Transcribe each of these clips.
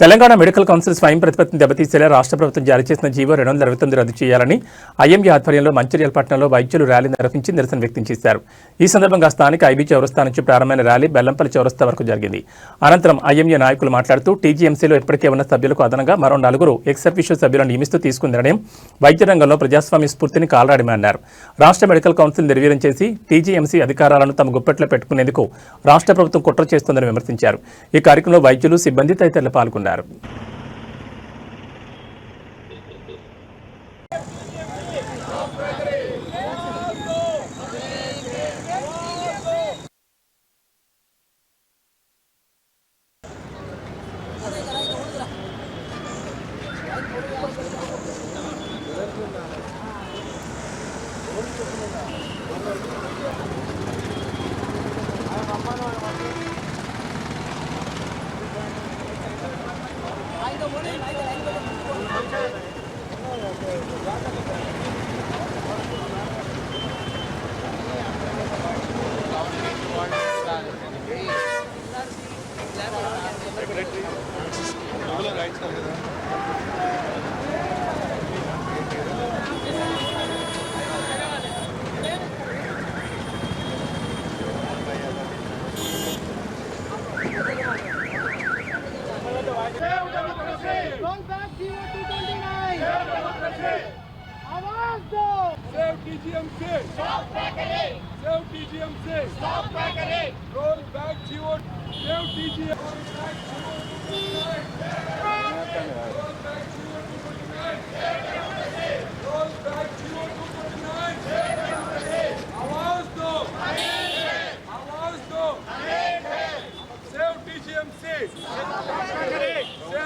Telangana medical council స్వయం ప్రతిపత్తిని దెబ్బతీసేలా రాష్ట్ర ప్రభుత్వం జారీ చేసిన జీవో రెండు వందల అరవై తొమ్మిది రద్దు చేయాలని ఐఎంఏ ఆధ్వర్యంలో మంచిర్యాల పట్టణంలో వైద్యులు ర్యాలీ నిర్వహించి నిరసన వ్యక్తం చేశారు. ఈ సందర్భంగా స్థానిక ఐబీ చౌరస్తా నుంచి ప్రారంభమైన ర్యాలీ బెల్లంపల్లి చౌరస్తా వరకు జరిగింది. అనంతరం ఐఎంఏ నాయకులు మాట్లాడుతూ టీజీఎంసీలో ఇప్పటికే ఉన్న సభ్యులకు అదనంగా మరో నలుగురు ఎక్స్ అఫీషియల్ సభ్యులను నియమిస్తూ తీసుకున్న నిర్ణయం వైద్య రంగంలో ప్రజాస్వామ్య స్ఫూర్తిని కాలరాడమన్నారు రాష్ట్ర మెడికల్ కౌన్సిల్ నిర్వీర్యం చేసి టీజీఎంసీ అధికారాలను తమ గుప్పెట్లో పెట్టుకునేందుకు రాష్ట్ర ప్రభుత్వం కుట్ర చేస్తోందని విమర్శించారు. ఈ కార్యక్రమంలో వైద్యులు సిబ్బంది తదితరులు పాల్గొన్నారు. ዶላር Deus, eu não Roll back GO 229. आवाज दो Save TGMC! Stop backing! Save TGMC! Stop backing! Roll back GO! Save TGMC! Roll back GO 229! Roll back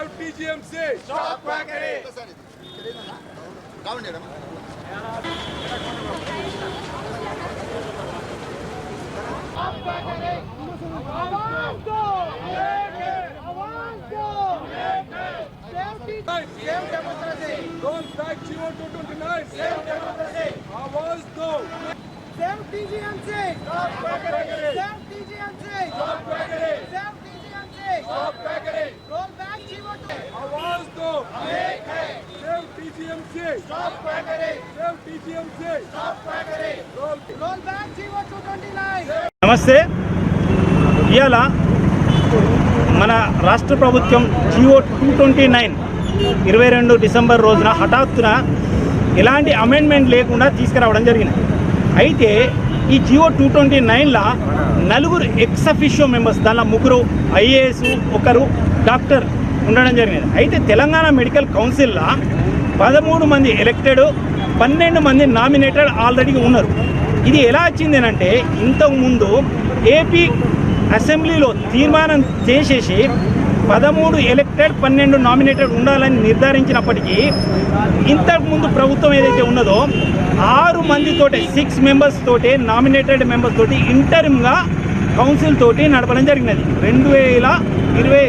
out PGMC! Stop quackery! Save democracy! Don't back GO229! Save democracy! Awaz do! Save PGMC! Stop quackery! Save PGMC! Stop quackery! Save PGMC! Stop quackery! Stop నమస్తే. ఇవాళ మన రాష్ట్ర ప్రభుత్వం Jio two twenty nine ఇరవై రెండు December రోజున హఠాత్తున ఎలాంటి amendment లేకుండా తీసుకురావడం జరిగింది. అయితే ఈ జియో టూ ట్వంటీ నైన్లో నలుగురు ఎక్స్ మెంబర్స్ దానిలో ముగ్గురు ఐఏఎస్ ఒకరు డాక్టర్ ఉండడం జరిగింది. అయితే తెలంగాణ మెడికల్ కౌన్సిల్లో పదమూడు మంది ఎలక్టెడ్ పన్నెండు మంది నామినేటెడ్ ఆల్రెడీ ఉన్నారు. ఇది ఎలా వచ్చింది అంటే ఇంతకుముందు ఏపీ అసెంబ్లీలో తీర్మానం చేసేసి పదమూడు ఎలక్టెడ్ పన్నెండు నామినేటెడ్ ఉండాలని నిర్ధారించినప్పటికీ ఇంతకుముందు ప్రభుత్వం ఏదైతే ఉన్నదో ఆరు మందితోటి సిక్స్ మెంబర్స్ తోటి నామినేటెడ్ మెంబర్స్ తోటి ఇంటర్మ్గా కౌన్సిల్ తోటి నడపడం జరిగినది. రెండు వేల ఇరవై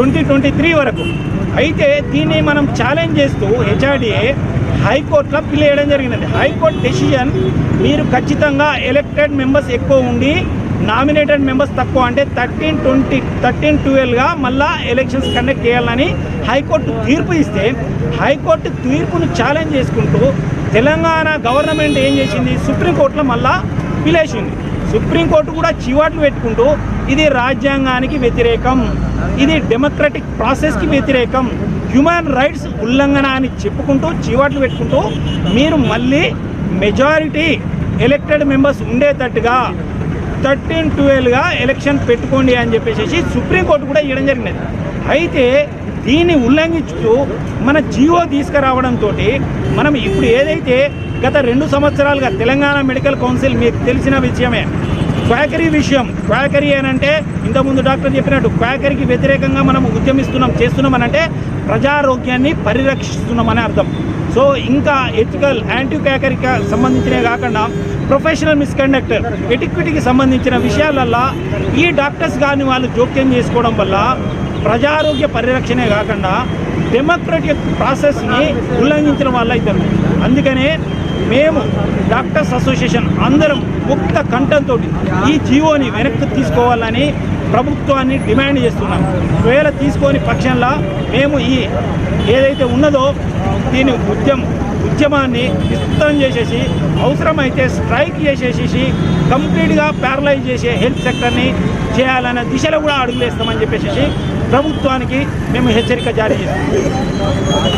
ట్వంటీ ట్వంటీ త్రీ వరకు. అయితే దీన్ని మనం ఛాలెంజ్ చేస్తూ హెచ్ఆర్డిఏ హైకోర్టులో అప్పీల్ చేయడం జరిగినది హైకోర్టు డెసిషన్ మీరు ఖచ్చితంగా ఎలక్టెడ్ మెంబర్స్ ఎక్కువ ఉండి నామినేటెడ్ మెంబర్స్ తక్కువ అంటే థర్టీన్ ట్వంటీ థర్టీన్ ట్వెల్వ్గా మళ్ళా ఎలక్షన్స్ కండక్ట్ చేయాలని హైకోర్టు తీర్పు ఇస్తే హైకోర్టు తీర్పును ఛాలెంజ్ చేసుకుంటూ తెలంగాణ గవర్నమెంట్ ఏం చేసింది? సుప్రీంకోర్టులో మళ్ళా పిలేసింది సుప్రీంకోర్టు కూడా చివాట్లు పెట్టుకుంటూ ఇది రాజ్యాంగానికి వ్యతిరేకం. ఇది డెమోక్రటిక్ ప్రాసెస్కి వ్యతిరేకం. హ్యూమన్ రైట్స్ ఉల్లంఘన అని చెప్పుకుంటూ చివాట్లు పెట్టుకుంటూ మీరు మళ్ళీ మెజారిటీ ఎలక్టెడ్ మెంబర్స్ ఉండేటట్టుగా థర్టీన్ ట్వెల్వ్గా ఎలక్షన్ పెట్టుకోండి అని చెప్పేసి సుప్రీంకోర్టు కూడా ఇవ్వడం జరిగినది. అయితే దీన్ని ఉల్లంఘించుతూ మన జియో తీసుకురావడంతో మనం ఇప్పుడు ఏదైతే గత రెండు సంవత్సరాలుగా తెలంగాణ మెడికల్ కౌన్సిల్ మీకు తెలిసిన విషయమే. క్వాకరీ విషయం. క్వాకరీ అని అంటే ఇంతకుముందు డాక్టర్ చెప్పినట్టు క్వాకరీకి వ్యతిరేకంగా మనం ఉద్యమిస్తున్నాం చేస్తున్నాం అంటే ప్రజారోగ్యాన్ని పరిరక్షిస్తున్నామని అర్థం. సో ఇంకా ఎథికల్ యాంటీ క్వాకరీకి సంబంధించినవి కాకుండా ప్రొఫెషనల్ మిస్కండక్టర్ ఎటిక్విటీకి సంబంధించిన విషయాలల్లో ఈ డాక్టర్స్ కానీ వాళ్ళు జోక్యం చేసుకోవడం వల్ల ప్రజారోగ్య పరిరక్షణే కాకుండా డెమోక్రటిక్ ప్రాసెస్ని ఉల్లంఘించిన వల్ల అవుతుంది అందుకనే మేము డాక్టర్స్ అసోసియేషన్ అందరం ముక్త కంఠంతో ఈ జీవోని వెనక్కి తీసుకోవాలని ప్రభుత్వాన్ని డిమాండ్ చేస్తున్నాం. ఒకవేళ తీసుకొని పక్షంలో మేము ఈ ఏదైతే ఉన్నదో దీని ఉద్యమం ఉద్యమాన్ని విస్తృతం చేసేసి అవసరమైతే స్ట్రైక్ చేసేసి కంప్లీట్గా ప్యారలైజ్ చేసే హెల్త్ సెక్టర్ని చేయాలనే దిశలో కూడా అడుగులేస్తామని చెప్పేసి ప్రభుత్వానికి మేము హెచ్చరిక జారీ చేస్తాం.